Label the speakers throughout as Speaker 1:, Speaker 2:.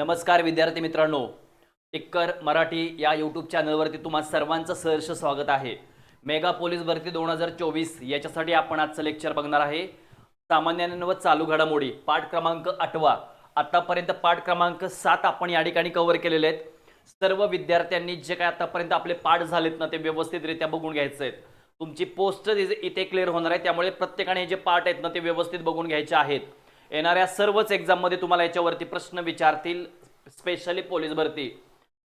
Speaker 1: नमस्कार विद्यार्थी मित्रांनो टिक्कर मराठी या यूट्यूब चॅनलवरती तुम्हा सर्वांचं सहर्ष स्वागत आहे. मेगा पोलीस भरती दोन हजार चोवीस याच्यासाठी आपण आजचं लेक्चर बघणार आहे. सामान्यांवर चालू घडामोडी पाठ क्रमांक आठवा. आतापर्यंत पाठ क्रमांक सात आपण या ठिकाणी कव्हर केलेले आहेत. सर्व विद्यार्थ्यांनी जे काय आतापर्यंत आपले पाठ झालेत ना ते व्यवस्थितरित्या बघून घ्यायचे आहेत. तुमची पोस्ट इथे क्लिअर होणार आहे त्यामुळे प्रत्येकाने जे पाठ आहेत ना ते व्यवस्थित बघून घ्यायचे आहेत. येणाऱ्या सर्वच एक्झाममध्ये तुम्हाला याच्यावरती प्रश्न विचारतील स्पेशली पोलीस भरती.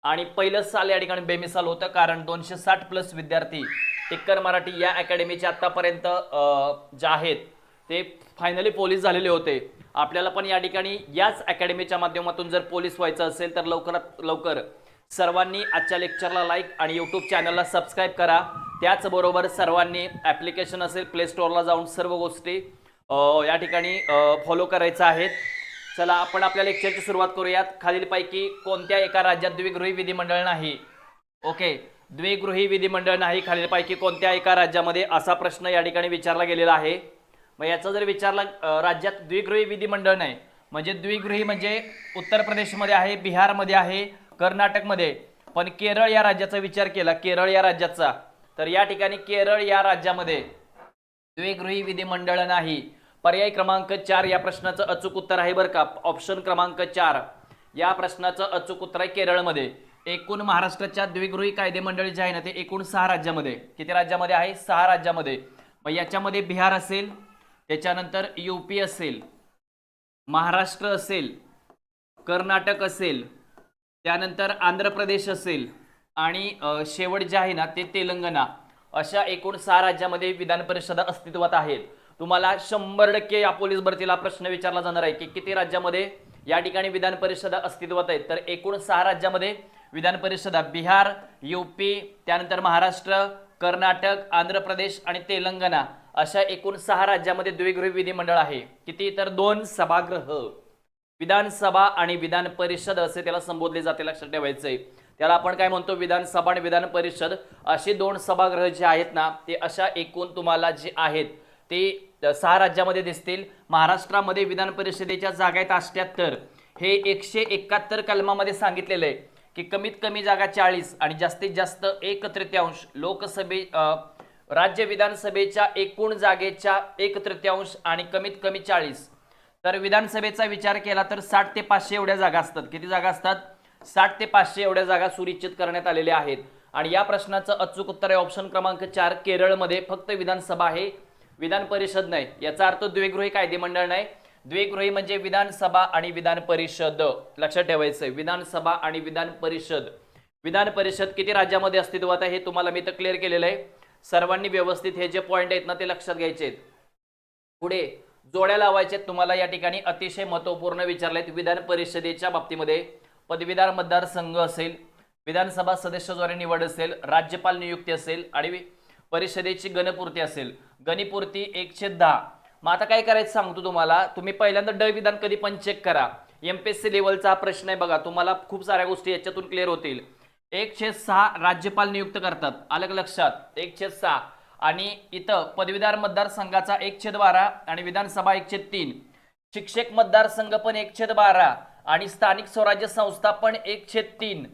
Speaker 1: आणि पहिलं साल या ठिकाणी बेमिसाल होतं कारण दोनशे साठ प्लस विद्यार्थी टिक्कर मराठी या अकॅडमीचे आत्तापर्यंत जे आहेत ते फायनली पोलीस झालेले होते. आपल्याला पण या ठिकाणी याच अकॅडमीच्या माध्यमातून जर पोलीस व्हायचं असेल तर लवकरात लवकर सर्वांनी आजच्या लेक्चरला लाईक आणि यूट्यूब चॅनलला सबस्क्राईब करा. त्याचबरोबर सर्वांनी ॲप्लिकेशन असेल प्ले स्टोअरला जाऊन सर्व गोष्टी या ठिकाणी फॉलो करायचं आहेत चला आपण आपल्या लेक्चरची सुरुवात करूयात. खालीलपैकी कोणत्या एका राज्यात द्विगृही विधिमंडळ नाही? ओके द्विगृही विधिमंडळ नाही खालीलपैकी कोणत्या एका राज्यामध्ये? असा प्रश्न या ठिकाणी विचारला गेलेला आहे. मग याचा जर विचारला राज्यात द्विगृही विधिमंडळ नाही म्हणजे द्विगृही म्हणजे उत्तर प्रदेशमध्ये आहे बिहारमध्ये आहे कर्नाटकमध्ये. पण केरळ या राज्याचा विचार केला केरळ या राज्याचा. तर या ठिकाणी केरळ या राज्यामध्ये. द्विगृही विधिमंडळ नाही. पर्याय क्रमांक चार या प्रश्नाचं अचूक उत्तर आहे बरं का. ऑप्शन क्रमांक चार. या प्रश्नाचं अचूक उत्तर आहे केरळमध्ये. एकूण महाराष्ट्राच्या द्विगृही कायदे मंडळी जे आहे ना ते एकूण सहा राज्यामध्ये. किती राज्यामध्ये आहे? सहा राज्यामध्ये. मग याच्यामध्ये बिहार असेल त्याच्यानंतर पी असेल महाराष्ट्र असेल कर्नाटक असेल त्यानंतर आंध्र प्रदेश असेल आणि शेवट जे आहे ना ते तेलंगणा. अशा एकूण सहा राज्यामध्ये विधान परिषदा अस्तित्वात आहेत. तुम्हाला शंभर टक्के या पोलीस भरतीला प्रश्न विचारला जाणार आहे की किती राज्यामध्ये या ठिकाणी विधान परिषदा अस्तित्वात आहेत. तर एकूण सहा राज्यामध्ये विधान परिषदा बिहार युपी त्यानंतर महाराष्ट्र कर्नाटक आंध्र प्रदेश आणि तेलंगणा अशा एकूण सहा राज्यामध्ये द्विगृही विधिमंडळ आहे. किती? तर दोन सभागृह. विधानसभा आणि विधान परिषद असे त्याला संबोधले जाते लक्षात ठेवायचंय. त्याला आपण काय म्हणतो विधानसभा आणि विधान परिषद अशी दोन सभागृह जे आहेत ना ते अशा एकूण तुम्हाला जे आहेत ते सहा राज्यामध्ये दिसतील. महाराष्ट्रामध्ये विधान परिषदेच्या जागा आहेत अष्ट्याहत्तर हे एकशे एकाहत्तर कलमामध्ये सांगितलेलं आहे की कमीत कमी जागा चाळीस आणि जास्तीत जास्त एक तृतीयांश लोकसभे राज्य विधानसभेच्या एकूण जागेच्या एक तृतीयांश आणि कमीत कमी चाळीस. तर विधानसभेचा विचार केला तर साठ ते पाचशे एवढ्या जागा असतात. किती जागा असतात? साठ ते पाचशे एवढ्या जागा सुनिश्चित करण्यात आलेल्या आहेत. आणि या प्रश्नाचं अचूक उत्तर आहे ऑप्शन क्रमांक चार केरळमध्ये फक्त विधानसभा आहे. विधान परिषद नाही. याचा अर्थ द्विगृही कायदेमंडळ नाही. द्विगृही म्हणजे विधानसभा आणि विधान परिषद. लक्षात आहे विधानसभा आणि विधान परिषद. विधान परिषद किती राज्यामध्ये अस्तित्वात आहे हे तुम्हाला मी तर क्लिअर केलेलं आहे. सर्वांनी व्यवस्थित हे जे पॉईंट आहेत ना ते लक्षात घ्यायचे आहेत. पुढे जोड्या लावायचे तुम्हाला या ठिकाणी. अतिशय महत्त्वपूर्ण विचारलेत विधान परिषदेच्या बाबतीमध्ये. पदवीधर मतदारसंघ असेल विधानसभा सदस्याद्वारे निवड असेल राज्यपाल नियुक्ती असेल आणि परिषदेची गणपूर्ती असेल गणपूर्ती एकशे दहा. मग आता काय करायचं सांगतो तुम्हाला? तुम्ही पहिल्यांदा ड विधान कधी पण चेक करा. एमपीएससी लेवलचा हा प्रश्न आहे बघा तुम्हाला खूप साऱ्या गोष्टी याच्यातून क्लिअर होतील. एकशे सहा राज्यपाल नियुक्त करतात अलग लक्षात? एकशे सहा. आणि इथं पदवीधर मतदारसंघाचा एकशे बारा आणि विधानसभा एकशे तीन. शिक्षक मतदारसंघ पण एकशे बारा. आणि स्थानिक स्वराज्य संस्था पण छेद तीन.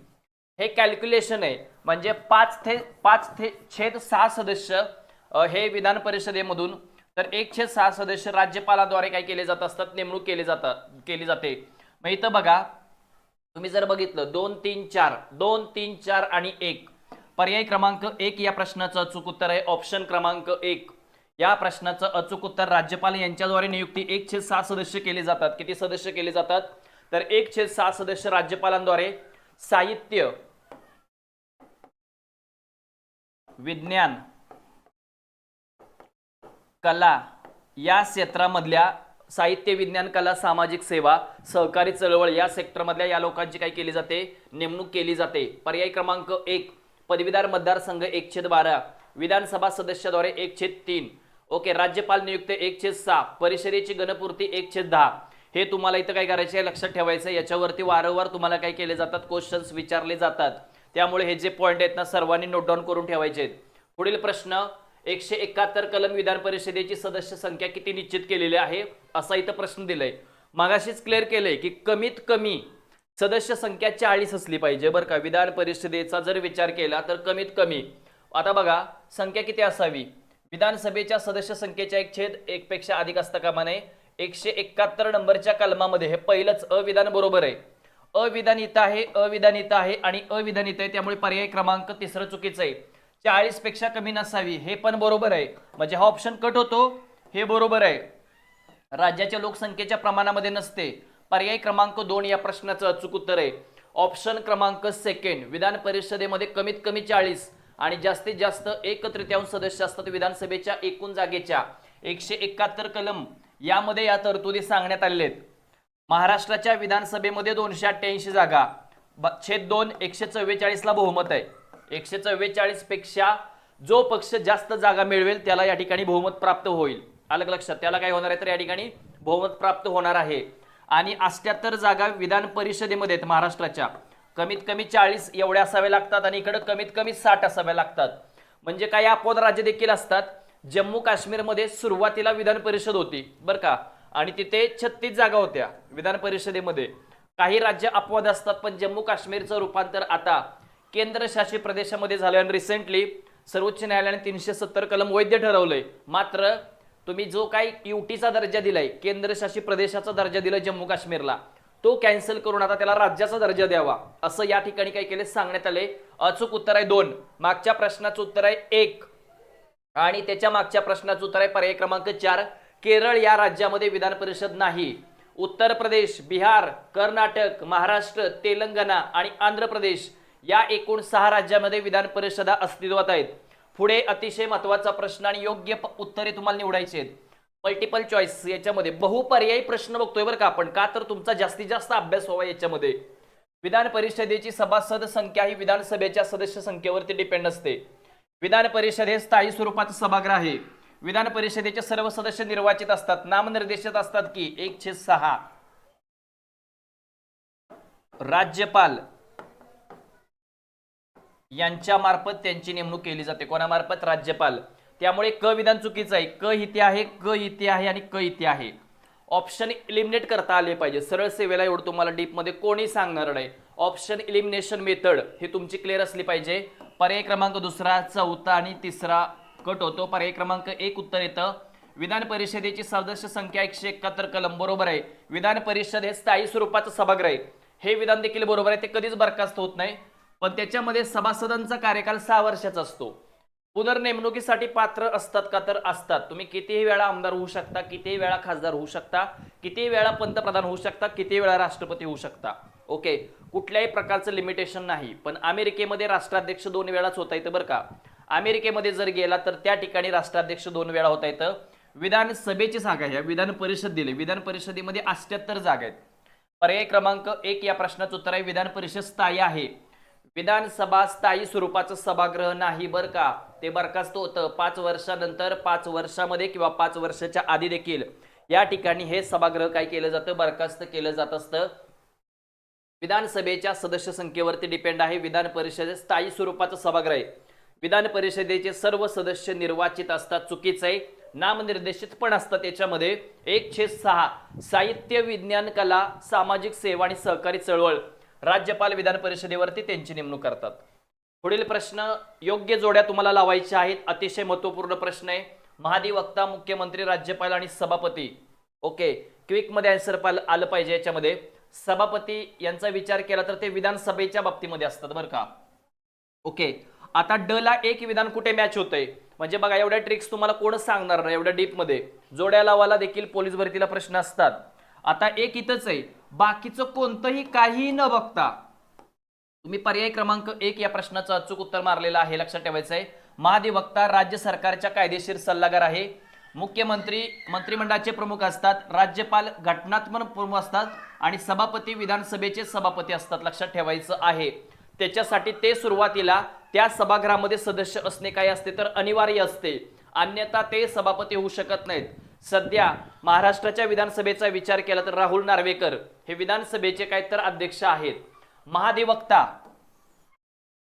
Speaker 1: हे कॅल्क्युलेशन आहे. म्हणजे पाच थे पाच थे छेद सहा सदस्य हे विधान परिषदेमधून. तर एकशे सहा सदस्य राज्यपालाद्वारे काय केले जात असतात? नेमणूक केली जातात केली जाते. मग इथं बघा तुम्ही जर बघितलं दोन तीन चार दोन तीन चार आणि एक. पर्याय क्रमांक एक या प्रश्नाचं अचूक उत्तर आहे. ऑप्शन क्रमांक एक. या प्रश्नाचं अचूक उत्तर राज्यपाल यांच्याद्वारे नियुक्ती एक छेद सहा सदस्य केले जातात. किती सदस्य केले जातात? तर एक छेद सहा सदस्य राज्यपालांद्वारे साहित्य विज्ञान कला या क्षेत्रामधल्या साहित्य विज्ञान कला सामाजिक सेवा सहकारी चळवळ या सेक्टरमधल्या या लोकांची काय केली जाते? नेमणूक केली जाते. पर्याय क्रमांक एक पदवीधर मतदारसंघ एकशे बारा विधानसभा सदस्याद्वारे एकशे तीन. ओके राज्यपाल नियुक्त एकशे सहा परिषदेची गणपूर्ती एकशे दहा. हे तुम्हाला इथं काय करायचं आहे? लक्षात ठेवायचं आहे. याच्यावरती वारंवार तुम्हाला काय केले जातात? क्वेश्चन्स विचारले जातात. त्यामुळे हे जे पॉईंट आहेत ना सर्वांनी नोट डाऊन करून ठेवायचे आहेत. पुढील प्रश्न एकशे एकाहत्तर कलम विधान परिषदेची सदस्य संख्या किती निश्चित केलेली आहे? असा इथं प्रश्न दिलाय. मागाशीच क्लिअर केलंय की कमीत कमी सदस्य संख्या चाळीस असली पाहिजे. बरं का? विधान परिषदेचा जर विचार केला तर कमीत कमी. आता बघा संख्या किती असावी? विधानसभेच्या सदस्य संख्येच्या एक छेद एकपेक्षा अधिक असता कामा नये. एकशे एकाहत्तर नंबरच्या कलमामध्ये हे पहिलंच अविधान बरोबर आहे. अविधानित आहे अविधानित आहे आणि अविधानित आहे त्यामुळे पर्याय क्रमांक तिसरं चुकीचं आहे. चाळीसपेक्षा कमी नसावी हे पण बरोबर आहे. म्हणजे हा ऑप्शन कट होतो हे बरोबर आहे. राज्याच्या लोकसंख्येच्या प्रमाणामध्ये नसते. पर्याय क्रमांक दोन या प्रश्नाचं अचूक उत्तर आहे. ऑप्शन क्रमांक सेकंड विधान परिषदेमध्ये कमीत कमी चाळीस आणि जास्तीत जास्त एक तृतीयांश सदस्य असतात विधानसभेच्या एकूण जागेच्या. एकशे एकाहत्तर कलम यामध्ये या तरतुदी सांगण्यात आलेल्या आहेत. महाराष्ट्राच्या विधानसभेमध्ये दोनशे अठ्ठ्याऐंशी जागा छेद दोन एकशे चव्वेचाळीसला बहुमत आहे. एकशे चव्वेचाळीसपेक्षा जो पक्ष जास्त जागा मिळवेल त्याला या ठिकाणी बहुमत प्राप्त होईल. अलग लक्षात? त्याला काय होणार आहे? तर या ठिकाणी बहुमत प्राप्त होणार आहे. आणि अष्ट्याहत्तर जागा विधान परिषदेमध्ये आहेत महाराष्ट्राच्या. कमीत कमी चाळीस एवढ्या असाव्या लागतात आणि इकडं कमीत कमी साठ असाव्या लागतात. म्हणजे काही अपवाद राज्य देखील असतात. जम्मू काश्मीरमध्ये सुरुवातीला विधान परिषद होती बरं का? आणि तिथे छत्तीस जागा होत्या विधान परिषदेमध्ये. काही राज्य अपवाद असतात पण जम्मू काश्मीरचं रूपांतर आता केंद्रशासित प्रदेशामध्ये झालं आणि रिसेंटली सर्वोच्च न्यायालयाने तीनशे सत्तर कलम वैध ठरवलंय. मात्र तुम्ही जो काही युटीचा दर्जा दिलाय केंद्रशासित प्रदेशाचा दर्जा दिलाय जम्मू काश्मीरला तो कॅन्सल करून आता त्याला राज्याचा दर्जा द्यावा. असं या ठिकाणी काय केले सांगण्यात आले अचूक उत्तर आहे दोन. मागच्या प्रश्नाचं उत्तर आहे एक. आणि त्याच्या मागच्या प्रश्नाचं उत्तर आहे पर्याय क्रमांक चार. केरळ या राज्यामध्ये विधान परिषद नाही. उत्तर प्रदेश बिहार कर्नाटक महाराष्ट्र तेलंगणा आणि आंध्र प्रदेश या एकूण सहा राज्यामध्ये विधान परिषदा अस्तित्वात आहेत. पुढे अतिशय महत्त्वाचा प्रश्न आणि योग्य उत्तरे तुम्हाला निवडायचे आहेत. मल्टिपल चॉईस याच्यामध्ये बहुपर्यायी प्रश्न बघतोय बरं का आपण. का तर तुमचा जास्तीत जास्त अभ्यास व्हावा याच्यामध्ये. विधान परिषदेची सभासद संख्या ही विधानसभेच्या सदस्य संख्येवरती डिपेंड असते. विधान परिषद हे स्थायी स्वरूपाचं सभागृह आहे. विधान परिषदेचे सर्व सदस्य निर्वाचित असतात. नामनिर्देशित असतात की एक छे सहा. राज्यपाल यांच्या मार्फत त्यांची नेमणूक केली जाते. कोणामार्फत? राज्यपाल. त्यामुळे क विधान चुकीचं आहे. क इथे आहे क इथे आहे आणि क इथे आहे. ऑप्शन इलिमिनेट करता आले पाहिजे. सरळ सेवेला एवढं तुम्हाला डीपमध्ये कोणी सांगणार नाही. ऑप्शन इलिमिनेशन मेथड हे तुमची क्लिअर असली पाहिजे. पर्याय क्रमांक दुसरा चौथा आणि तिसरा कट होतो. पर्याय क्रमांक एक उत्तर येतं. विधान परिषदेची सदस्य संख्या एकशे एकाहत्तर कलम बरोबर आहे. विधान परिषद हे स्थायी स्वरूपाचं सभागृह आहे. हे विधान देखील बरोबर आहे. ते कधीच बरखास्त होत नाही. पण त्याच्यामध्ये सभासदांचा कार्यकाल सहा वर्षाचा असतो. पुनर्नेमणुकीसाठी पात्र असतात का तर असतात. तुम्ही कितीही वेळा आमदार होऊ शकता कितीही वेळा खासदार होऊ शकता कितीही वेळा पंतप्रधान होऊ शकता कितीही वेळा राष्ट्रपती होऊ शकता. ओके? कुठल्याही प्रकारचं लिमिटेशन नाही. पण अमेरिकेमध्ये राष्ट्राध्यक्ष दोन वेळाच होता येतं बरं का. अमेरिकेमध्ये जर गेला तर त्या ठिकाणी राष्ट्राध्यक्ष दोन वेळा होता येतं विधानसभेची जागा आहे. विधान परिषद दिली. विधान परिषदेमध्ये अष्ट्याहत्तर जागा आहेत. पर्याय क्रमांक एक या प्रश्नाचं उत्तर आहे. विधान परिषद स्थायी आहे. विधानसभा स्थायी स्वरूपाचं सभागृह नाही बरं का? ते बरखास्त होतं. पाच वर्षानंतर पाच वर्षामध्ये किंवा पाच वर्षाच्या आधी देखील. या ठिकाणी हे सभागृह काय केलं जातं? बरखास्त केलं जात असतं. विधानसभेच्या सदस्य संख्येवरती डिपेंड आहे. विधान परिषदेत स्थायी स्वरूपाचं सभागृह आहे. विधान परिषदेचे सर्व सदस्य निर्वाचित असतात चुकीचं आहे. नामनिर्देशित पण असतात याच्यामध्ये. एक छेद सहा साहित्य विज्ञान कला सामाजिक सेवा आणि सहकारी चळवळ. राज्यपाल विधान परिषदेवरती त्यांची नेमणूक करतात. पुढील प्रश्न योग्य जोड्या तुम्हाला लावायच्या आहेत. अतिशय महत्त्वपूर्ण प्रश्न आहे. महाधिवक्ता मुख्यमंत्री राज्यपाल आणि सभापती. ओके. क्विकमध्ये आन्सर पाल आलं पाहिजे याच्यामध्ये. सभापती यांचा विचार केला तर ते विधानसभेच्या बाबतीमध्ये असतात बरं का? ओके. आता ड ला एक विधान कुठे मॅच होतंय? म्हणजे बघा एवढ्या ट्रिक्स तुम्हाला कोण सांगणार नाही एवढ्या डीपमध्ये जोड्या लावाला देखील पोलीस भरतीला प्रश्न असतात. आता एक इथंच आहे. बाकीचं कोणतंही काही न बघता तुम्ही पर्याय क्रमांक एक या प्रश्नाचं अचूक उत्तर मारलेलं आहे लक्षात ठेवायचं आहे. महाधिवक्ता राज्य सरकारच्या कायदेशीर सल्लागार आहे. मुख्यमंत्री मंत्रिमंडळाचे प्रमुख असतात. राज्यपाल घटनात्मक प्रमुख असतात. आणि सभापती विधानसभेचे सभापती असतात लक्षात ठेवायचं आहे. त्याच्यासाठी ते सुरुवातीला त्या सभागृहामध्ये सदस्य असणे काय असते तर अनिवार्य असते. अन्यथा ते सभापती होऊ शकत नाहीत. सध्या महाराष्ट्राच्या विधानसभेचा विचार केला तर राहुल नार्वेकर हे विधानसभेचे काय तर अध्यक्ष आहेत. महाधिवक्ता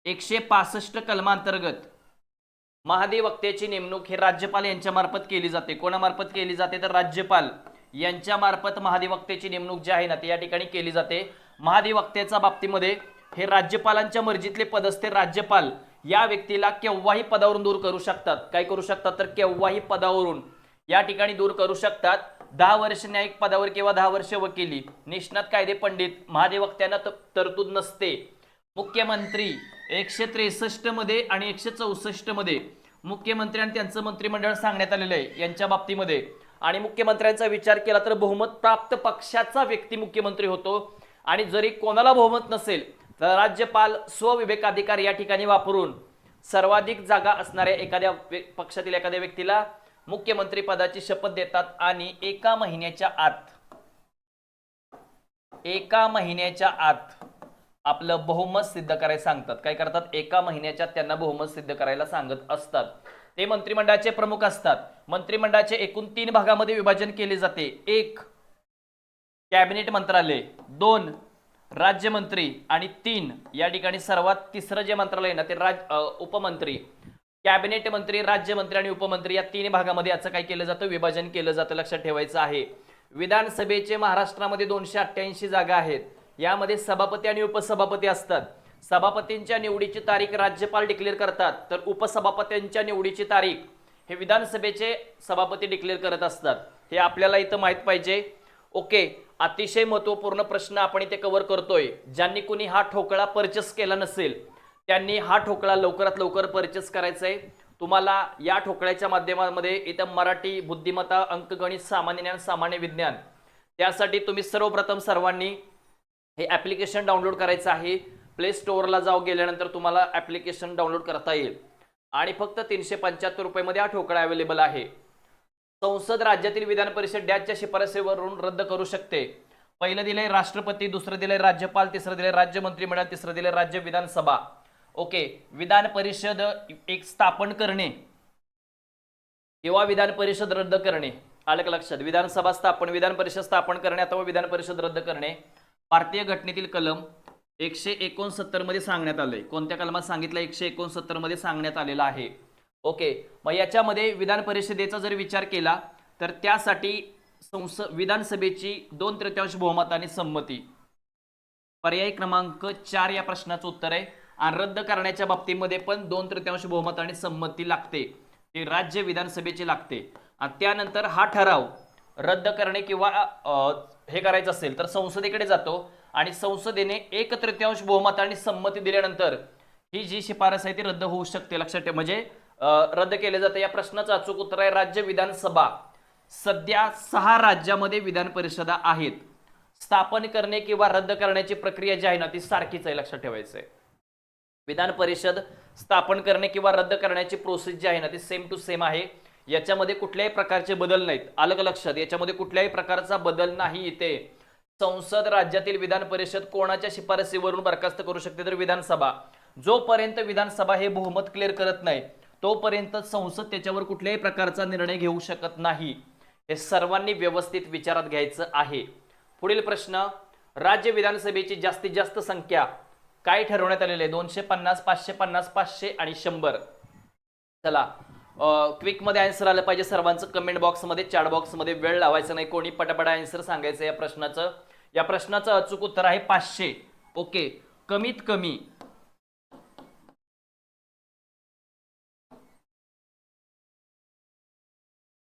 Speaker 1: एकशे पासष्ट कलमांतर्गत महाधिवक्त्याची नेमणूक हे राज्यपाल यांच्या मार्फत केली जाते. कोणामार्फत केली जाते तर राज्यपाल यांच्यामार्फत महाधिवक्तेची नेमणूक जी आहे ना ती या ठिकाणी केली जाते. महाधिवक्त्याच्या बाबतीमध्ये हे राज्यपालांच्या मर्जीतले पदस्थे राज्यपाल या व्यक्तीला केव्हाही पदावरून दूर करू शकतात. काय करू शकतात? तर केव्हाही पदावरून या ठिकाणी दूर करू शकतात. दहा वर्ष न्यायिक पदावर किंवा दहा वर्ष वकिली निष्णात कायदे पंडित महाधिवक्त्यांना तरतूद नसते. मुख्यमंत्री एकशे त्रेसष्टमध्ये आणि एकशे चौसष्टमध्ये मुख्यमंत्री आणि त्यांचं मंत्रिमंडळ सांगण्यात आलेलं आहे. यांच्या बाबतीमध्ये आणि मुख्यमंत्र्यांचा विचार केला तर बहुमत प्राप्त पक्षाचा व्यक्ती मुख्यमंत्री होतो. आणि जरी कोणाला बहुमत नसेल तर राज्यपाल स्वविवेकाधिकार या ठिकाणी वापरून सर्वाधिक जागा असणाऱ्या एखाद्या पक्षातील एखाद्या व्यक्तीला मुख्यमंत्री पदाची शपथ देतात आणि एका महिन्याच्या आत एका महिन्याच्या आत आपलं बहुमत सिद्ध करायला सांगतात. काय करतात? एका महिन्याच्या त्यांना बहुमत सिद्ध करायला सांगत असतात. ते मंत्रिमंडळाचे प्रमुख असतात. मंत्रिमंडळाचे एकूण तीन भागामध्ये विभाजन केले जाते. एक कॅबिनेट मंत्रालय. दोन राज्यमंत्री. आणि तीन या ठिकाणी सर्वात तिसरं जे मंत्रालय आहे ना ते राज उपमंत्री. कॅबिनेट मंत्री राज्यमंत्री आणि उपमंत्री या तीन भागामध्ये याचं काय केलं जातं? विभाजन केलं जातं लक्षात ठेवायचं आहे. विधानसभेचे महाराष्ट्रामध्ये दोनशे अठ्ठ्याऐंशी जागा आहेत. यामध्ये सभापती आणि उपसभापती असतात. सभापतींच्या निवडीची तारीख राज्यपाल डिक्लेअर करतात तर उपसभापतींच्या निवडीची तारीख हे विधानसभेचे सभापती डिक्लेअर करत असतात. हे आपल्याला इथं माहीत पाहिजे. ओके अतिशय महत्त्वपूर्ण प्रश्न आपण इथे कव्हर करतोय. ज्यांनी कुणी हा ठोकळा परचेस केला नसेल त्यांनी हा ठोकळा लवकरात लवकर परचेस करायचा आहे तुम्हाला या ठोकळ्याच्या माध्यमामध्ये इथं मराठी बुद्धिमत्ता अंकगणित सामान्य ज्ञान सामान्य विज्ञान त्यासाठी तुम्ही सर्वप्रथम सर्वांनी हे ॲप्लिकेशन डाउनलोड करायचं आहे. प्ले स्टोअरला जाऊ गेल्यानंतर तुम्हाला ॲप्लिकेशन डाउनलोड करता येईल. आणि फक्त तीनशे पंच्याहत्तर रुपयेमध्ये हा ठोकळा अवेलेबल आहे. संसद राज्यातील विधान परिषद डॅचच्या शिफारसीवरून रद्द करू शकते. पहिलं दिलंय राष्ट्रपती दुसरं दिलंय राज्यपाल तिसरं दिलंय राज्य मंत्रिमंडळ तिसरं दिलंय राज्य विधानसभा. ओके विधान परिषद एक स्थापन करणे. किंवा विधान परिषद रद्द करणे. आलं का लक्षात? विधानसभा स्थापन विधान परिषद स्थापन करणे अथवा विधान परिषद रद्द करणे. भारतीय घटनेतील कलम एकशे एकोणसत्तरमध्ये सांगण्यात आलंय. कोणत्या कलमात सांगितलं? एकशे एकोणसत्तरमध्ये सांगण्यात आलेलं आहे. ओके. मग याच्यामध्ये विधान परिषदेचा जर विचार केला तर त्यासाठी संस विधानसभेची दोन तृतीयांश बहुमताने संमती. पर्याय क्रमांक चार या प्रश्नाचं उत्तर आहे. आणि रद्द करण्याच्या बाबतीमध्ये पण दोन तृतीयांश बहुमत आणि संमती लागते. ते राज्य विधानसभेची लागते. आणि त्यानंतर हा ठराव रद्द करणे किंवा हे करायचं असेल तर संसदेकडे जातो. आणि संसदेने एक तृतीयांश बहुमत आणि संमती दिल्यानंतर ही जी शिफारस आहे ती रद्द होऊ शकते. लक्षात ठेवा. म्हणजे रद्द केले जाते. या प्रश्नाचं अचूक उत्तर आहे राज्य विधानसभा. सध्या सहा राज्यामध्ये विधान परिषदा आहेत. स्थापन करणे किंवा रद्द करण्याची प्रक्रिया जी आहे ना ती सारखीच आहे. लक्षात ठेवायचं आहे विधान परिषद स्थापन करणे किंवा रद्द करण्याची प्रोसेस जी आहे ना ती सेम टू सेम आहे. याच्यामध्ये कुठल्याही प्रकारचे बदल नाहीत. आलं लक्षात? याच्यामध्ये कुठल्याही प्रकारचा बदल नाही इथे. संसद राज्यातील विधान परिषद कोणाच्या शिफारसीवरून बरखास्त करू शकते तर विधानसभा. जोपर्यंत विधानसभा हे बहुमत क्लिअर करत नाही तोपर्यंत संसद त्याच्यावर कुठल्याही प्रकारचा निर्णय घेऊ शकत नाही. हे सर्वांनी व्यवस्थित विचारात घ्यायचं आहे. पुढील प्रश्न राज्य विधानसभेची जास्तीत जास्त संख्या काय ठरवण्यात आलेली आहे? दोनशे पन्नास पाचशे पन्नास पाचशे आणि शंभर. चला क्विकमध्ये आन्सर आलं पाहिजे सर्वांचं. कमेंट बॉक्समध्ये चॅट बॉक्समध्ये वेळ लावायचा नाही. कोणी पटापटा आन्सर सांगायचं या प्रश्नाचं? या प्रश्नाचं अचूक उत्तर आहे पाचशे. ओके कमीत कमी.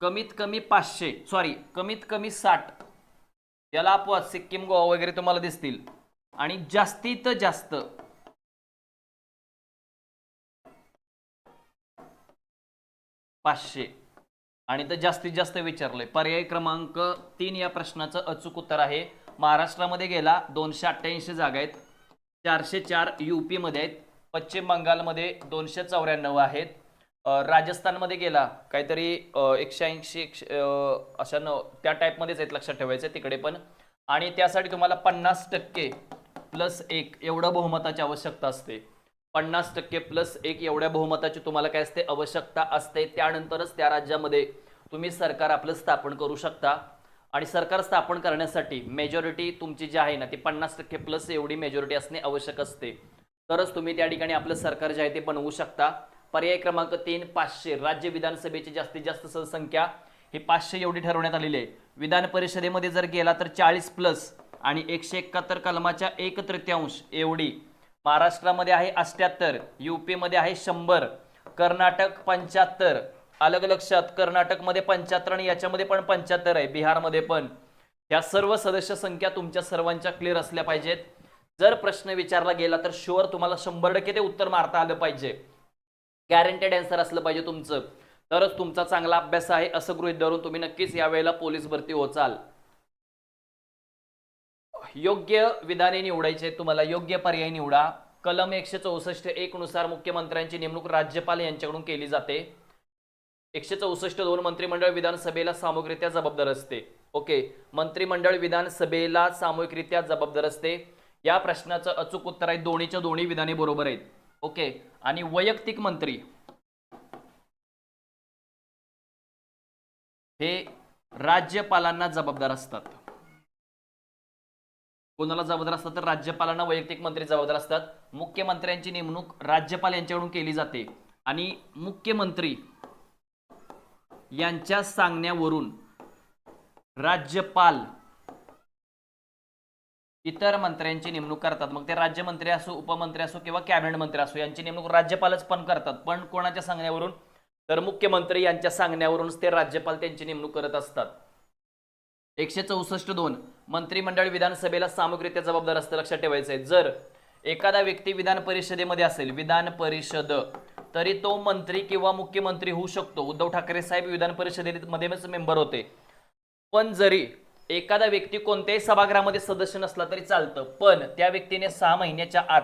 Speaker 1: कमीत कमी पाचशे सॉरी कमीत कमी साठ. याला अपवाद सिक्कीम गोवा वगैरे तुम्हाला दिसतील. आणि जास्तीत जास्त. पाचशे. आणि तर जास्तीत जास्त विचारलंय. पर्याय क्रमांक तीन या प्रश्नाचं अचूक उत्तर आहे. महाराष्ट्रामध्ये गेला दोनशे अठ्ठ्याऐंशी जागा आहेत. चारशे चार यू पीमध्ये आहेत. पश्चिम बंगालमध्ये दोनशे चौऱ्याण्णव आहेत. राजस्थानमध्ये गेला काहीतरी एकशे ऐंशी एकशे अशा न त्या टाईपमध्येच आहेत लक्षात ठेवायचं तिकडे पण. आणि त्यासाठी तुम्हाला पन्नास टक्के प्लस एक एवढं बहुमताची आवश्यकता असते. पन्नास टक्के प्लस एक एवढ्या बहुमताची तुम्हाला काय असते? आवश्यकता असते. त्यानंतरच त्या राज्यामध्ये तुम्ही सरकार आपलं स्थापन करू शकता. आणि सरकार स्थापन करण्यासाठी मेजॉरिटी तुमची जी आहे ना ती पन्नास टक्के प्लस एवढी मेजॉरिटी असणे आवश्यक असते. तरच तुम्ही त्या ठिकाणी आपलं सरकार जे आहे ते बनवू शकता. पर्याय क्रमांक तीन पाचशे. राज्य विधानसभेची जास्तीत जास्त संख्या ही पाचशे एवढी ठरवण्यात आलेली आहे. विधान परिषदेमध्ये जर गेला तर चाळीस प्लस आणि एकशे एकाहत्तर कलमाच्या एक तृतीयांश एवढी. महाराष्ट्रामध्ये आहे अष्ट्याहत्तर यू मध्ये आहे शंभर कर्नाटक पंच्याहत्तर अलग लक्षात कर्नाटकमध्ये पंच्याहत्तर आणि याच्यामध्ये पण पंच्याहत्तर आहे बिहारमध्ये पण. या सर्व सदस्य संख्या तुमच्या सर्वांच्या क्लिअर असल्या पाहिजेत. जर प्रश्न विचारला गेला तर शुअर तुम्हाला शंभर टक्के ते उत्तर मारता आलं पाहिजे. गॅरंटेड अँसर असलं पाहिजे तुमचं. तरच तुमचा चांगला अभ्यास आहे असं गृहीत धरून तुम्ही नक्कीच यावेळेला पोलीस भरती होचाल योग्य विधाने निवडायचे तुम्हाला. योग्य पर्याय निवडा. कलम एकशे चौसष्ट एक नुसार मुख्यमंत्र्यांची नेमणूक राज्यपाल यांच्याकडून केली जाते. एकशे चौसष्ट दोन मंत्रिमंडळ विधानसभेला सामूहिकरित्या जबाबदार असते. ओके मंत्रिमंडळ विधानसभेला सामूहिकरित्या जबाबदार असते. या प्रश्नाचं अचूक उत्तर आहे दोन्हीच्या दोन्ही विधाने बरोबर आहेत. ओके आणि वैयक्तिक मंत्री. हे राज्यपालांना जबाबदार असतात. कोणाला जबाबदार असतात तर राज्यपालांना वैयक्तिक मंत्री जबाबदार असतात. मुख्यमंत्र्यांची नेमणूक राज्यपाल यांच्याकडून केली जाते. आणि मुख्यमंत्री यांच्या सांगण्यावरून राज्यपाल इतर मंत्र्यांची नेमणूक करतात. मग ते राज्यमंत्री असो उपमंत्री असो किंवा कॅबिनेट मंत्री असो यांची नेमणूक राज्यपालच पण करतात. पण कोणाच्या सांगण्यावरून? तर मुख्यमंत्री यांच्या सांगण्यावरूनच ते राज्यपाल त्यांची नेमणूक करत असतात. एकशे चौसष्ट दोन. मंत्रिमंडळ विधानसभेला सामूहिकरित्या जबाबदार असतं लक्षात ठेवायचं आहे जर एखादा व्यक्ती विधान परिषदेमध्ये असेल विधान परिषद तरी तो मंत्री किंवा मुख्यमंत्री होऊ शकतो. उद्धव ठाकरे साहेब विधान परिषदेमध्येच मेंबर होते. पण जरी एखादा व्यक्ती कोणत्याही सभागृहामध्ये सदस्य नसला तरी चालतं. पण त्या व्यक्तीने सहा महिन्याच्या आत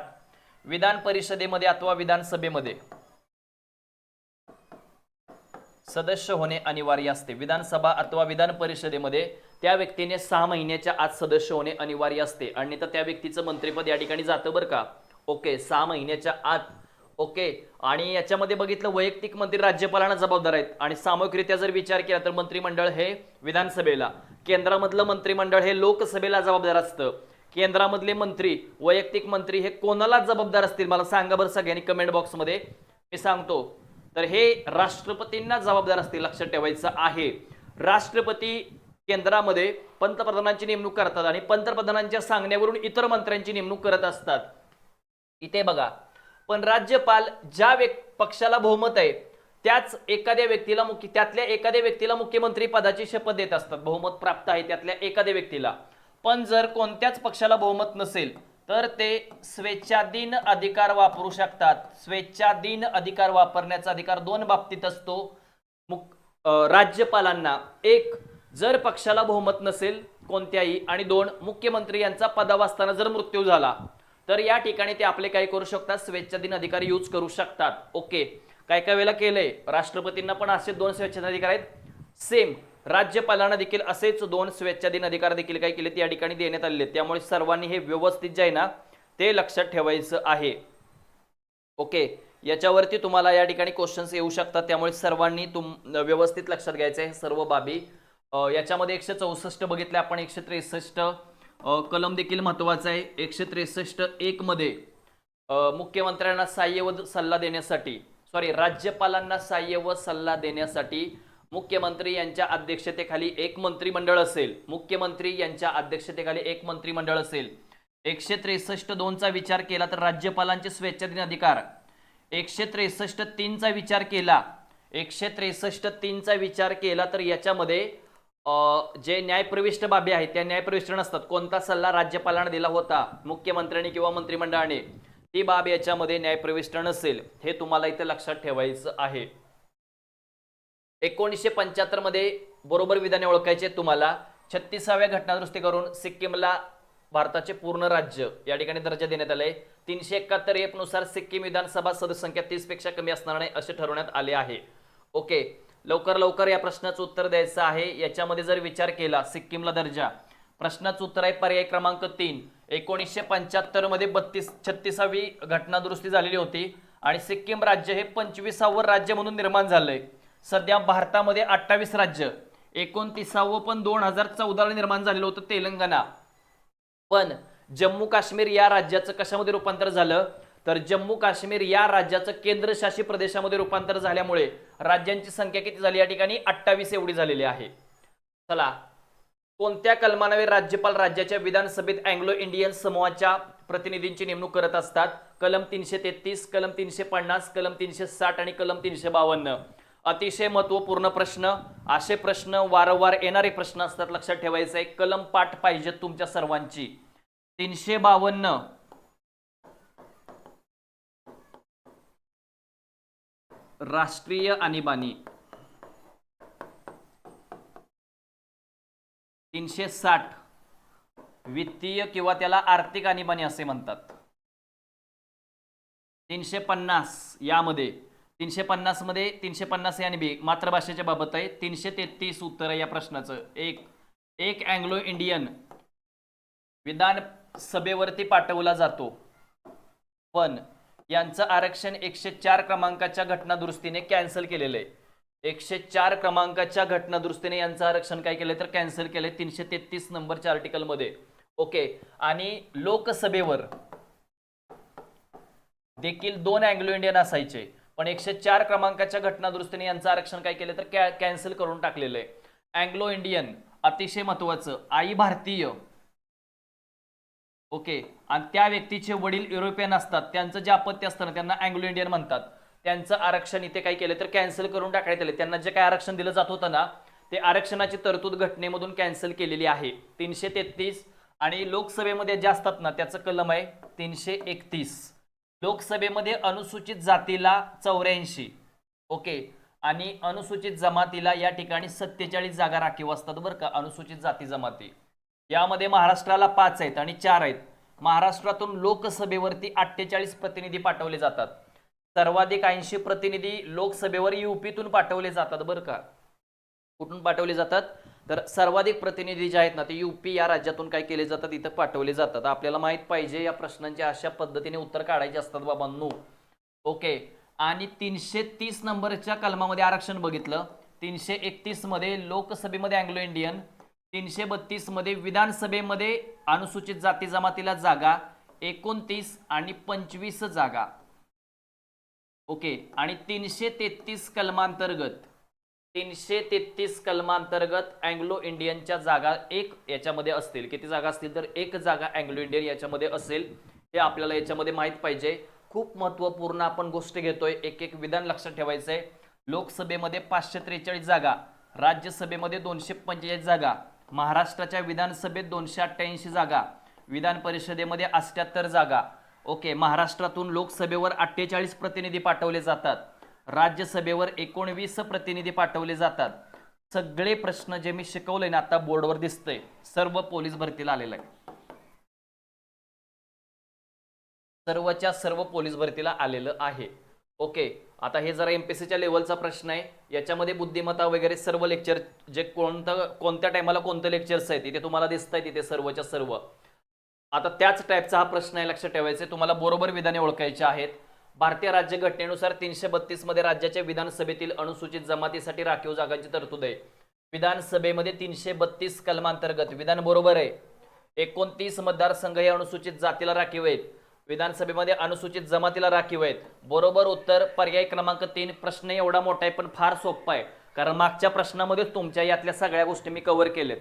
Speaker 1: विधान परिषदेमध्ये अथवा विधानसभेमध्ये सदस्य होणे अनिवार्य असते. विधानसभा अथवा विधान परिषदेमध्ये त्या व्यक्तीने सहा महिन्याच्या आत सदस्य होणे अनिवार्य असते. आणि तर त्या व्यक्तीचं मंत्रिपद या ठिकाणी जातं बरं का? ओके सहा महिन्याच्या आत ओके. आणि याच्यामध्ये बघितलं वैयक्तिक मंत्री राज्यपालांना जबाबदार आहेत. आणि सामूहिकरित्या जर विचार केला तर मंत्रिमंडळ हे विधानसभेला केंद्रामधलं मंत्रिमंडळ हे लोकसभेला जबाबदार असतं. केंद्रामधले मंत्री वैयक्तिक मंत्री हे कोणाला जबाबदार असतील? मला सांगा बरं सगळ्यांनी कमेंट बॉक्समध्ये मी सांगतो. तर हे राष्ट्रपतींना जबाबदार असतील लक्षात ठेवायचं आहे. राष्ट्रपती केंद्रामध्ये पंतप्रधानांची नेमणूक करतात आणि पंतप्रधानांच्या सांगण्यावरून इतर मंत्र्यांची नेमणूक करत असतात. इथे बघा. पण राज्यपाल ज्या व्यक् पक्षाला बहुमत आहे त्याच एखाद्या व्यक्तीला मुख्य त्यातल्या एखाद्या व्यक्तीला मुख्यमंत्री पदाची शपथ देत असतात. बहुमत प्राप्त आहे त्यातल्या एखाद्या व्यक्तीला. पण जर कोणत्याच पक्षाला बहुमत नसेल तर ते स्वेच्छाधीन अधिकार वापरू शकतात. स्वेच्छाधीन अधिकार वापरण्याचा अधिकार दोन बाबतीत असतो. मुख राज्यपालांना एक जर पक्षाला बहुमत नसेल कोणत्याही आणि दोन मुख्यमंत्री यांचा पदावर जर मृत्यू झाला तर या ठिकाणी ते आपले काय करू शकतात स्वेच्छाधीन अधिकारी यूज करू शकतात. ओके काय काय वेळेला केलंय? राष्ट्रपतींना पण असे दोन स्वेच्छाधीन अधिकार आहेत. सेम राज्यपालांना देखील असेच दोन स्वेच्छाधीन अधिकार देखील काय केले या ठिकाणी देण्यात आलेले त्यामुळे सर्वांनी हे व्यवस्थित जे आहे ना ते लक्षात ठेवायचं आहे. ओके याच्यावरती तुम्हाला या ठिकाणी क्वेश्चन्स येऊ शकतात. त्यामुळे सर्वांनी तुम व्यवस्थित लक्षात घ्यायचं आहे. सर्व बाबी. याच्यामध्ये एकशे चौसष्ट बघितले आपण. एकशे त्रेसष्ट. कलम देखील महत्त्वाचा आहे. एकशे त्रेसष्ट एकमध्ये मुख्यमंत्र्यांना सहाय्य व सल्ला देण्यासाठी सॉरी राज्यपालांना सहाय्य व सल्ला देण्यासाठी मुख्यमंत्री यांच्या अध्यक्षतेखाली एक मंत्रिमंडळ असेल. मुख्यमंत्री यांच्या अध्यक्षतेखाली एक मंत्रिमंडळ असेल. एकशे त्रेसष्ट दोनचा विचार केला तर राज्यपालांचे स्वेच्छाधीन अधिकार. एकशे त्रेसष्ट तीनचा विचार केला. एकशे त्रेसष्ट तीनचा विचार केला तर याच्यामध्ये जे न्यायप्रविष्ट बाबी आहेत त्या न्यायप्रविष्ट नसतात. कोणता सल्ला राज्यपालांना दिला होता मुख्यमंत्र्यांनी किंवा मंत्रिमंडळाने ती बाब याच्यामध्ये न्यायप्रविष्ट नसेल हे तुम्हाला इथे लक्षात ठेवायचं आहे. एकोणीसशे पंच्याहत्तरमध्ये बरोबर विधाने ओळखायचे तुम्हाला. छत्तीसाव्या घटनादुरुस्ती करून सिक्कीमला भारताचे पूर्ण राज्य या ठिकाणी दर्जा देण्यात आले तीनशे एकाहत्तर एफनुसार सिक्कीम विधानसभा सदस्य संख्या तीसपेक्षा कमी असणार नाही असे ठरवण्यात आले आहे. ओके. लवकर लवकर या प्रश्नाचं उत्तर द्यायचं आहे. याच्यामध्ये जर विचार केला सिक्कीमला दर्जा. प्रश्नाचं उत्तर आहे पर्याय क्रमांक तीन. एकोणीसशे पंच्याहत्तरमध्ये बत्तीस छत्तीसावी घटना दुरुस्ती झालेली होती आणि सिक्कीम राज्य हे पंचवीसावं राज्य म्हणून निर्माण झालंय. सध्या भारतामध्ये अठ्ठावीस राज्य. एकोणतीसावं पण दोन हजार चौदाला निर्माण झालेलं होतं तेलंगणा. पण जम्मू काश्मीर या राज्याचं कशामध्ये रूपांतर झालं? तर जम्मू काश्मीर या राज्याचं केंद्रशासित प्रदेशामध्ये रूपांतर झाल्यामुळे राज्यांची संख्या किती झाली या ठिकाणी? अठ्ठावीस एवढी झालेली आहे. चला कोणत्या कलमानवे राज्यपाल राज्याच्या विधानसभेत अँग्लो इंडियन समूहाच्या प्रतिनिधींची नेमणूक करत असतात? कलम तीनशे तेहतीस कलम तीनशे पन्नास कलम तीनशे साठ आणि कलम तीनशे बावन्न. अतिशय महत्त्वपूर्ण प्रश्न असे प्रश्न वारंवार येणारे प्रश्न असतात लक्षात ठेवायचं आहे कलम पाठ पाहिजे तुमच्या सर्वांची. तीनशे बावन्न. राष्ट्रीय आणीबाणी. तीनशे साठ. वित्तीय किंवा त्याला आर्थिक आणीबाणी असे म्हणतात. तीनशे पन्नास यामध्ये तीनशे पन्नासमध्ये तीनशे पन्नास आणि बी मातृभाषेच्या बाबत आहे. तीनशे तेहतीस उत्तर आहे या प्रश्नाचं. एक एक अँग्लो इंडियन विधान सभेवरती पाठवला जातो. पण यांचं आरक्षण एकशे चार क्रमांकाच्या घटनादुरुस्तीने कॅन्सल केलेलं आहे. एकशे चार क्रमांकाच्या घटनादुरुस्तीने यांचं आरक्षण काय केलंय तर कॅन्सल केलंय तीनशे तेहतीस नंबरच्या आर्टिकलमध्ये. ओके आणि लोकसभेवर देखील दोन अँग्लो इंडियन असायचे पण एकशे चार क्रमांकाच्या घटनादुरुस्तीने यांचं आरक्षण काय केलं तर कॅ कॅन्सल करून टाकलेलं आहे. अँग्लो इंडियन अतिशय महत्वाचं आई भारतीय ओके. आणि त्या व्यक्तीचे वडील युरोपियन असतात. त्यांचं जे अपत्य असतं ना त्यांना अँग्लो इंडियन म्हणतात. त्यांचं आरक्षण इथे काय केलं तर कॅन्सल करून टाकण्यात आले. त्यांना जे काय आरक्षण दिलं जात होतं ना ते आरक्षणाची तरतूद घटनेमधून कॅन्सल केलेली आहे. तीनशे तेहतीस आणि लोकसभेमध्ये जे असतात ना त्याचं कलम आहे तीनशे एकतीस. लोकसभेमध्ये अनुसूचित जातीला चौऱ्याऐंशी. ओके. आणि अनुसूचित जमातीला या ठिकाणी सत्तेचाळीस जागा राखीव असतात बरं का अनुसूचित जाती जमाती. यामध्ये महाराष्ट्राला पाच आहेत आणि चार आहेत. महाराष्ट्रातून लोकसभेवरती अठ्ठेचाळीस प्रतिनिधी पाठवले जातात. सर्वाधिक ऐंशी प्रतिनिधी लोकसभेवर युपीतून पाठवले जातात बरं का? कुठून पाठवले जातात? तर सर्वाधिक प्रतिनिधी जे आहेत ना ते युपी या राज्यातून काय केले जातात? इथं पाठवले जातात. आपल्याला माहीत पाहिजे या प्रश्नांचे अशा पद्धतीने उत्तर काढायचे असतात बाबांनो. ओके. आणि तीनशे तीस नंबरच्या कलमामध्ये आरक्षण बघितलं. तीनशे एकतीसमध्ये लोकसभेमध्ये अँग्लो इंडियन तीनशे बत्तीसमध्ये विधानसभेमध्ये अनुसूचित जाती जमातीला जागा एकोणतीस आणि पंचवीस जागा. ओके आणि तीनशे तेहतीस कलमांतर्गत तीनशे तेहतीस कलमांतर्गत अँग्लो इंडियनच्या जागा एक याच्यामध्ये असतील. किती जागा असतील तर एक जागा अँग्लो इंडियन याच्यामध्ये असेल. हे आपल्याला याच्यामध्ये माहीत पाहिजे. खूप महत्त्वपूर्ण आपण गोष्ट घेतोय. एक एक विधान लक्षात ठेवायचं आहे लोकसभेमध्ये पाचशे त्रेचाळीस जागा राज्यसभेमध्ये दोनशे पंचेचाळीस जागा महाराष्ट्राच्या विधानसभेत दोनशे अठ्ठ्याऐंशी जागा विधान परिषदेमध्ये अष्ट्याहत्तर जागा. ओके महाराष्ट्रातून लोकसभेवर अठ्ठेचाळीस प्रतिनिधी पाठवले जातात. राज्यसभेवर एकोणवीस प्रतिनिधी पाठवले जातात. सगळे प्रश्न जे मी शिकवले ना आता बोर्डवर दिसतंय. सर्व पोलीस भरतीला आलेलं आहे. सर्वच्या सर्व पोलीस भरतीला आलेलं आहे. ओके आता हे जरा एम पी सीच्या लेवलचा प्रश्न आहे. याच्यामध्ये बुद्धिमत्ता वगैरे सर्व लेक्चर जे कोणतं कोणत्या टायमाला कोणतं लेक्चर्स आहेत तिथे तुम्हाला दिसत आहे तिथे सर्वच्या सर्व. आता त्याच टाईपचा हा प्रश्न आहे लक्षात ठेवायचे तुम्हाला बरोबर विधाने ओळखायचे आहेत. भारतीय राज्यघटनेनुसार तीनशे बत्तीसमध्ये राज्याच्या विधानसभेतील अनुसूचित जमातीसाठी राखीव जागांची तरतूद आहे. विधानसभेमध्ये तीनशे बत्तीस कलमांतर्गत विधान बरोबर आहे. एकोणतीस मतदारसंघ हे अनुसूचित जातीला राखीव आहेत. विधानसभेमध्ये अनुसूचित जमातीला राखीव आहेत. बरोबर उत्तर पर्याय क्रमांक तीन प्रश्न एवढा मोठा आहे पण फार सोपा आहे. कारण मागच्या प्रश्नामध्ये तुमच्या यातल्या सगळ्या गोष्टी मी कव्हर केलेत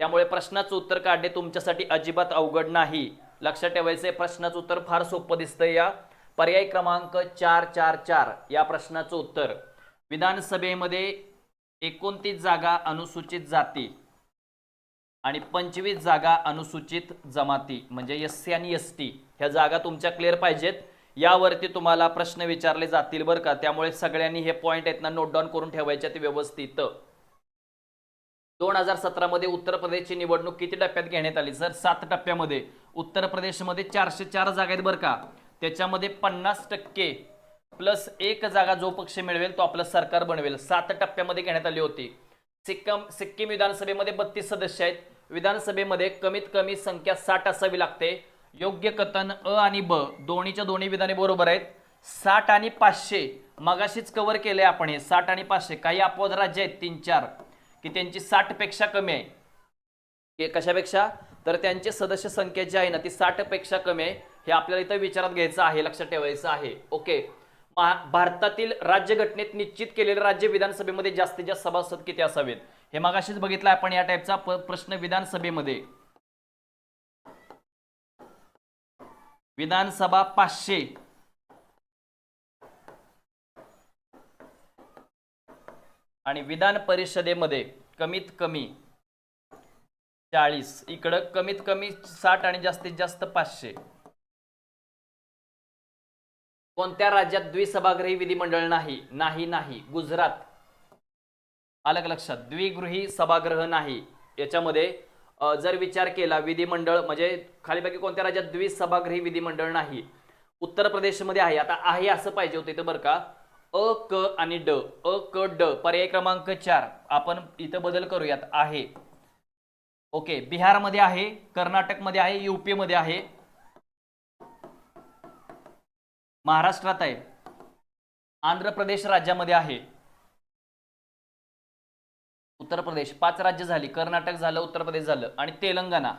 Speaker 1: त्यामुळे प्रश्नाचं उत्तर काढणे तुमच्यासाठी अजिबात अवघड नाही. लक्षात ठेवायचं प्रश्नाचं उत्तर फार सोपं दिसतंय या. पर्याय क्रमांक चार चार चार या प्रश्नाचं उत्तर. विधानसभेमध्ये एकोणतीस जागा अनुसूचित जाती. आणि पंचवीस जागा अनुसूचित जमाती म्हणजे एस सी आणि एस टी ह्या जागा तुमच्या क्लिअर पाहिजेत. यावरती तुम्हाला प्रश्न विचारले जातील बरं का. त्यामुळे सगळ्यांनी हे पॉईंट आहेत ना नोट डाऊन करून ठेवायचे ते व्यवस्थित. दोन हजार सतरामध्ये उत्तर प्रदेशची निवडणूक किती टप्प्यात घेण्यात आली? सर सात टप्प्यामध्ये. उत्तर प्रदेशमध्ये चारशे चार जागा आहेत बरं का. त्याच्यामध्ये पन्नास टक्के प्लस एक जागा जो पक्ष मिळवेल तो आपलं सरकार बनवेल. सात टप्प्यामध्ये घेण्यात आली होती. सिक्कम सिक्कीम विधानसभेमध्ये बत्तीस सदस्य आहेत. विधानसभेमध्ये कमीत कमी संख्या साठ असावी लागते. योग्य कथन अ आणि ब दोन्हीच्या दोन्ही विधाने बरोबर आहेत. साठ आणि पाचशे मगाशीच कव्हर केले आपण हे. साठ आणि पाचशे काही अपवाद राज्य आहेत तीन चार. की त्यांची साठपेक्षा कमी आहे. कशापेक्षा? तर त्यांची सदस्य संख्या जी आहे ना ती साठपेक्षा कमी आहे. हे आपल्याला इथं विचारात घ्यायचं आहे लक्षात ठेवायचं आहे. ओके. भारतातील राज्यघटनेत निश्चित केलेले राज्य विधानसभेमध्ये जास्तीत जास्त सभासद किती असावेत? हे मागाशीच बघितलं आपण या टाईपचा प्रश्न विधानसभेमध्ये. विधानसभा पाचशे. आणि विधान परिषदेमध्ये कमीत कमी चाळीस. इकडं कमीत कमी साठ आणि जास्तीत जास्त पाचशे. कोणत्या राज्यात द्विसभागृही विधिमंडळ नाही? नाही नाही. गुजरात. अलग लक्षात द्विगृही सभागृह नाही. याच्यामध्ये जर विचार केला विधिमंडळ म्हणजे खालीपैकी कोणत्या राज्यात द्विसभागृही विधिमंडळ नाही? उत्तर प्रदेशमध्ये आहे. आता आहे असं पाहिजे होतं इथं बरं का. अ क आणि ड. अ क ड. पर्याय क्रमांक चार. आपण इथं बदल करूयात. आहे. ओके. बिहारमध्ये आहे कर्नाटकमध्ये आहे युपीमध्ये आहे. महाराष्ट्रात आहे. आंध्र प्रदेश राज्यामध्ये आहे. उत्तर प्रदेश. पाच राज्य झाली. कर्नाटक झालं उत्तर प्रदेश झालं आणि तेलंगणा.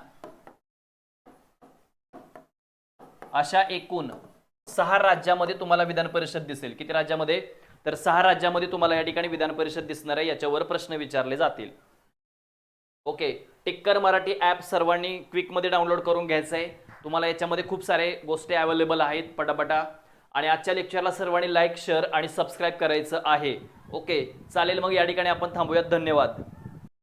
Speaker 1: अशा एकूण सहा राज्यामध्ये तुम्हाला विधान परिषद दिसेल. किती राज्यामध्ये? तर सहा राज्यामध्ये तुम्हाला या ठिकाणी विधान परिषद दिसणार आहे याच्यावर प्रश्न विचारले जातील. ओके. टिक्कर मराठी ॲप सर्वांनी क्विकमध्ये डाउनलोड करून घ्यायचं आहे तुम्हाला याच्यामध्ये खूप सारे गोष्टी अवेलेबल आहेत. पटापटा. आणि आजच्या लेक्चरला सर्वांनी लाईक शेअर आणि सबस्क्राईब करायचं आहे. ओके चालेल मग या ठिकाणी आपण थांबूयात. धन्यवाद.